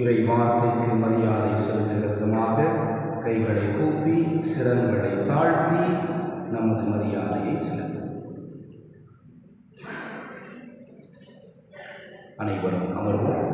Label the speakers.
Speaker 1: இறை வார்த்தைக்கு மரியாதை செலுத்துகிறதுமாக கைகளை கூப்பி சிரங்களை தாழ்த்தி நமது மரியாதையை செலுத்தும் அனைவரும் அமர்வோம்.